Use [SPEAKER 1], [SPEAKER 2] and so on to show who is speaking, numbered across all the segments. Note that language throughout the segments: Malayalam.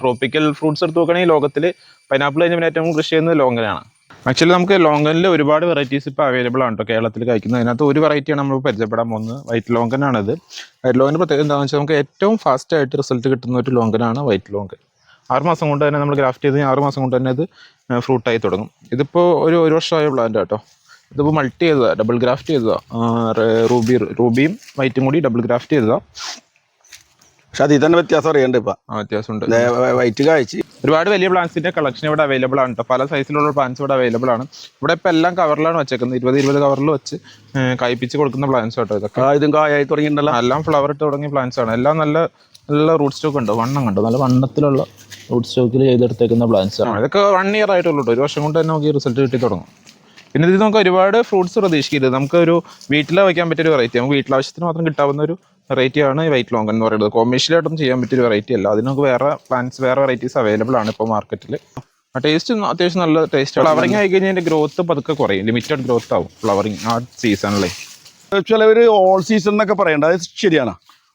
[SPEAKER 1] ട്രോപ്പിക്കൽ ഫ്രൂട്ട്സ് എടുത്ത് നോക്കുകയാണെങ്കിൽ ലോകത്തിൽ പൈനാപ്പിൾ കഴിഞ്ഞ പിന്നെ ഏറ്റവും കൃഷി ചെയ്യുന്നത് ലോങ്കനാണ് ആക്ച്വലി നമുക്ക് ലോങ്കനിൽ ഒരുപാട് വെറൈറ്റീസ് ഇപ്പോൾ അവൈലബിൾ ആണ് കേട്ടോ കേരളത്തിൽ കഴിക്കുന്നത് അതിനകത്ത് ഒരു വെറൈറ്റിയാണ് നമ്മൾ പരിചയപ്പെടാൻ പോകുന്നത്. വൈറ്റ് ലോങ്കൻ ആണിത് വൈറ്റ് ലോങ്കൻ പ്രത്യേകത എന്താണെന്ന് വെച്ചാൽ നമുക്ക് ഏറ്റവും ഫാസ്റ്റ് ആയിട്ട് റിസൾട്ട് കിട്ടുന്ന ഒരു ലോങ്കനാണ് വൈറ്റ് ലോങ്കൻ ആറ് മാസം കൊണ്ട് തന്നെ നമ്മൾ ഗ്രാഫ്റ്റ് ചെയ്ത് ആറ് മാസം കൊണ്ട് തന്നെ ഇത് ഫ്രൂട്ടായി തുടങ്ങും. ഇതിപ്പോൾ ഒരു ഒരു വർഷമായ പ്ലാന്റ് കേട്ടോ ഇതിപ്പോൾ മൾട്ടി ചെയ്തതാണ് ഡബിൾ ഗ്രാഫ്റ്റ് ചെയ്തതാണ് റൂബി റൂബിയും വൈറ്റും കൂടി ഡബിൾ ഗ്രാഫ്റ്റ് ചെയ്തതാണ്
[SPEAKER 2] പക്ഷെ അതിൽ തന്നെ വ്യത്യാസം അറിയണ്ട് ഇപ്പൊ.
[SPEAKER 1] വ്യത്യാസമുണ്ട്.
[SPEAKER 2] വൈറ്റ് കാഴ്ച.
[SPEAKER 1] ഒരുപാട് വലിയ പ്ലാന്റ്സിന്റെ കളക്ഷൻ ഇവിടെ അവൈലബിൾ ആണ്. പല സൈസിലുള്ള പ്ലാന്റ്സ് ഇവിടെ അവൈലബിൾ ആണ്. ഇവിടെ ഇപ്പൊ എല്ലാം കവറിലാണ് വെച്ചേക്കുന്നത്. ഇരുപത് ഇരുപത് കവറിൽ വെച്ച് കയ്പിച്ച് കൊടുക്കുന്ന പ്ലാന്റ്സ് കേട്ടോ ഇതൊക്കെ.
[SPEAKER 2] ഇതും കായായി തുടങ്ങിയിട്ടുണ്ടല്ലോ.
[SPEAKER 1] എല്ലാം ഫ്ലവർ ഇട്ട് തുടങ്ങിയ പ്ലാന്റ്സ് ആണ്. എല്ലാം നല്ല നല്ല റൂട്ട് സ്റ്റോക്ക് ഉണ്ട്. വണ്ണം കണ്ടു? നല്ല വണ്ണത്തിലുള്ള റൂട്ട് സ്റ്റോക്കിൽ ചെയ്തെടുത്തേക്കുന്ന പ്ലാന്റ്സ് ആണ്. ഇതൊക്കെ വൺ ഇയർ ആയിട്ടുള്ളൂ ട്ടോ. ഒരു വർഷം കൊണ്ട് തന്നെ നമുക്ക് ഈ റിസൾട്ട് കിട്ടി തുടങ്ങും. പിന്നെ ഇത് നമുക്ക് ഒരുപാട് ഫ്രൂട്ട്സ് പ്രതീക്ഷിക്കരുത്. നമുക്ക് ഒരു വീട്ടിൽ വയ്ക്കാൻ പറ്റിയ ഒരു വെറൈറ്റി നമുക്ക് വീട്ടിലാവശ്യത്തിന് മാത്രം കിട്ടാവുന്ന ഒരു വെറൈറ്റി ആണ് ഈ വൈറ്റ് ലോങ്കൻ എന്ന് പറയുന്നത്. കൊമേഴ്ഷ്യലായിട്ടൊന്നും ചെയ്യാൻ പറ്റിയ വെറൈറ്റി അല്ല. അതിന് നമുക്ക് വേറെ പ്ലാന്റ്സ് വേറെ വെറൈറ്റീസ് അവൈലബിൾ ആണ് ഇപ്പോൾ മാർക്കറ്റിൽ ആ ടേസ്റ്റ് അത്യാവശ്യം നല്ല ടേസ്റ്റ് ഫ്ലവറിങ് ആയി കഴിഞ്ഞാൽ അതിന്റെ ഗ്രോത്ത് പതുക്കെ കുറയും. ലിമിറ്റഡ് ഗ്രോത്ത് ആവും ഫ്ലവറിങ് ആ സീസണിലെ
[SPEAKER 2] ചിലവർ ഓൾ സീസൺ എന്നൊക്കെ പറയണ്ട. അത് ശരിയാണ്?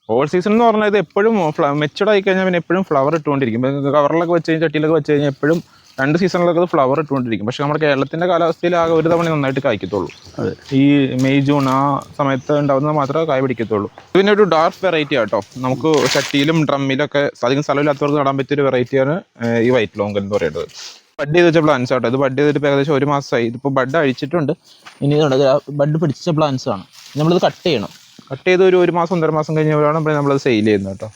[SPEAKER 1] ഓൾ സീസൺ എന്ന് പറഞ്ഞാൽ ഇത് എപ്പോഴും മെച്ചഡ് ആയി കഴിഞ്ഞാൽ പിന്നെ എപ്പോഴും ഫ്ലവർ ഇട്ടുകൊണ്ടിരിക്കും. കവറിലൊക്കെ വെച്ച് കഴിഞ്ഞാൽ ചട്ടിയിലൊക്കെ വെച്ച് കഴിഞ്ഞാൽ എപ്പോഴും രണ്ട് സീസണിലൊക്കെ അത് ഫ്ലവർ ഇട്ടുകൊണ്ടിരിക്കും. പക്ഷെ നമ്മുടെ കേരളത്തിന്റെ കാലാവസ്ഥയിൽ ആകെ ഒരു തവണ നന്നായിട്ട് കായ്ക്കത്തുള്ളൂ.
[SPEAKER 2] അതെ.
[SPEAKER 1] ഈ മെയ് ജൂൺ ആ സമയത്ത് ഉണ്ടാവുന്നത് മാത്രമേ കായ പിടിക്കത്തുള്ളൂ. പിന്നെ ഒരു ഡാർക്ക് വെറൈറ്റി ആട്ടോ. നമുക്ക് ചട്ടിയിലും ഡ്രമ്മിലും ഒക്കെ അധികം സ്ഥലമില്ലാത്തവർക്ക് നടാൻ പറ്റിയ ഒരു വെറൈറ്റിയാണ് ഈ വൈറ്റ് ലോങ്കൻ എന്ന് പറയുന്നത്. ബഡ് ചെയ്ത് വെച്ച പ്ലാന്റ്സ് ആട്ടോ. ഇത് ബഡ് ചെയ്തിട്ട് ഏകദേശം ഒരു മാസമായി. ഇതിപ്പോൾ ബഡ് അഴിച്ചിട്ടുണ്ട്. ഇനി ബഡ് പിടിച്ച പ്ലാന്റ്സ് ആണ്. നമ്മളിത് കട്ട് ചെയ്യണം. കട്ട് ചെയ്ത് ഒരു ഒരു മാസം ഒന്നര മാസം കഴിഞ്ഞപ്പോഴാണ് നമ്മളത് സെയിൽ ചെയ്യുന്നത് കേട്ടോ.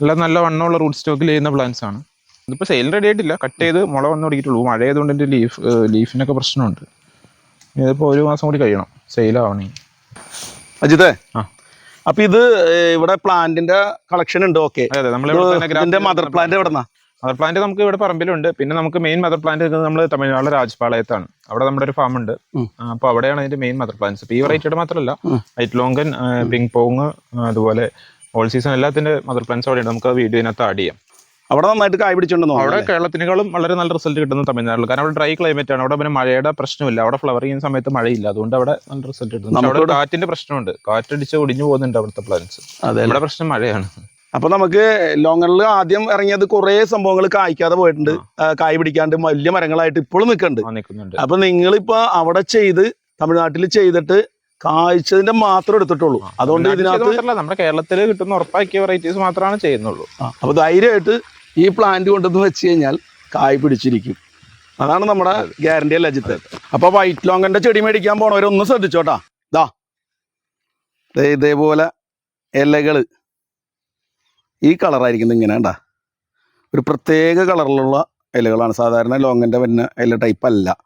[SPEAKER 1] എല്ലാം നല്ല വണ്ണമുള്ള റൂട്ട് സ്റ്റോക്കിൽ ചെയ്യുന്ന പ്ലാന്റ്സ് ആണ്. ഇതിപ്പോൾ സെയിൽ റെഡി ആയിട്ടില്ല. കട്ട് ചെയ്ത് മുള വന്ന് തുടങ്ങിയിട്ടുള്ളൂ. മഴ ആയതുകൊണ്ട് എന്റെ ലീഫ് ലീഫിനൊക്കെ പ്രശ്നമുണ്ട്. ഇതിപ്പോൾ ഒരു മാസം കൂടി കഴിയണം. സെയിൽ ആവണേ.
[SPEAKER 2] അജിതേ
[SPEAKER 1] ആ.
[SPEAKER 2] അപ്പൊ ഇത് ഇവിടെ പ്ലാന്റിന്റെ കളക്ഷൻ ഉണ്ട്. ഓക്കെ. ഇതിന്റെ മദർ പ്ലാന്റ് എവിടെന്നാ?
[SPEAKER 1] മദർ പ്ലാന്റ് നമുക്ക് ഇവിടെ പറമ്പിലുണ്ട്. പിന്നെ നമുക്ക് മെയിൻ മദർ പ്ലാന്റ് നമ്മൾ തമിഴ്നാട് രാജപാളയത്താണ്. അവിടെ നമ്മുടെ ഒരു ഫാം ഉണ്ട്. അപ്പൊ അവിടെയാണ് അതിന്റെ മെയിൻ മദർ പ്ലാന്റ്സ് ഈ വെറൈറ്റിയുടെ മാത്രമല്ല. വൈറ്റ് ലോങ്കൻ പിങ് പോങ് അതുപോലെ ഓൾ സീസൺ എല്ലാത്തിന്റെ മദർ പ്ലാന്റ്സ് അവിടെ ഉണ്ട് നമുക്ക് വീഡിയോ ഇതിനകത്ത് ആഡ് ചെയ്യാം.
[SPEAKER 2] അവിടെ നന്നായിട്ട് കായ് പിടിച്ചിട്ടുണ്ടെന്നോ
[SPEAKER 1] അവിടെ കേരളത്തിനേക്കാളും വളരെ നല്ല റിസൾട്ട് കിട്ടുന്നത് തമിഴ്നാട്ടിൽ കാരണം അവിടെ ഡ്രൈ ക്ലൈമറ്റ് ആണ്. അവിടെ പിന്നെ മഴയുടെ പ്രശ്നമില്ല. അവിടെ ഫ്ലവർ ചെയ്യുന്ന സമയത്ത് മഴയില്ല. അതുകൊണ്ട് അവിടെ നല്ല റിസൾട്ട് കിട്ടുന്നു. നമ്മുടെ അവിടെ കാറ്റിന്റെ പ്രശ്നമുണ്ട്. കാറ്റടിച്ച് ഒടിഞ്ഞു പോകുന്നുണ്ട് അവിടുത്തെ പ്ലാന്റ്സ്
[SPEAKER 2] അതെ.
[SPEAKER 1] ഇവിടെ പ്രശ്നം മഴയാണ്.
[SPEAKER 2] അപ്പൊ നമുക്ക് ലോങ്ങണിൽ ആദ്യം ഇറങ്ങിയത് കുറെ സംഭവങ്ങൾ കായ്ക്കാതെ പോയിട്ടുണ്ട്. കായ് പിടിക്കാണ്ട് വലിയ മരങ്ങളായിട്ട് ഇപ്പോഴും നിൽക്കുന്നുണ്ട്. അപ്പൊ നിങ്ങളിപ്പോ അവിടെ ചെയ്ത് തമിഴ്നാട്ടിൽ ചെയ്തിട്ട് കായ്ച്ചതിന്റെ മാത്രം എടുത്തിട്ടുള്ളൂ. അതുകൊണ്ട് ഇതിനകത്ത്
[SPEAKER 1] നമ്മുടെ കേരളത്തിൽ കിട്ടുന്ന ഉറപ്പാക്കിയ വെറൈറ്റീസ് മാത്രമാണ് ചെയ്യുന്നുള്ളൂ.
[SPEAKER 2] അപ്പൊ ധൈര്യമായിട്ട് ഈ പ്ലാന്റ് കൊണ്ടുവന്ന് വെച്ച് കഴിഞ്ഞാൽ കായ് പിടിച്ചിരിക്കും. അതാണ് നമ്മുടെ ഗ്യാരണ്ടി അല്ല അജിത്ത്? അപ്പൊ വൈറ്റ് ലോങ്ങന്റെ ചെടി മേടിക്കാൻ പോണവരൊന്ന് ശ്രദ്ധിച്ചോട്ടാ. ദേ. ഇതേപോലെ ഇലകൾ. ഈ കളറായിരിക്കുന്നത് ഇങ്ങനെ കണ്ടാ. ഒരു പ്രത്യേക കളറിലുള്ള ഇലകളാണ്. സാധാരണ ലോങ്ങന്റെ വന്ന ഇല ടൈപ്പ് അല്ല.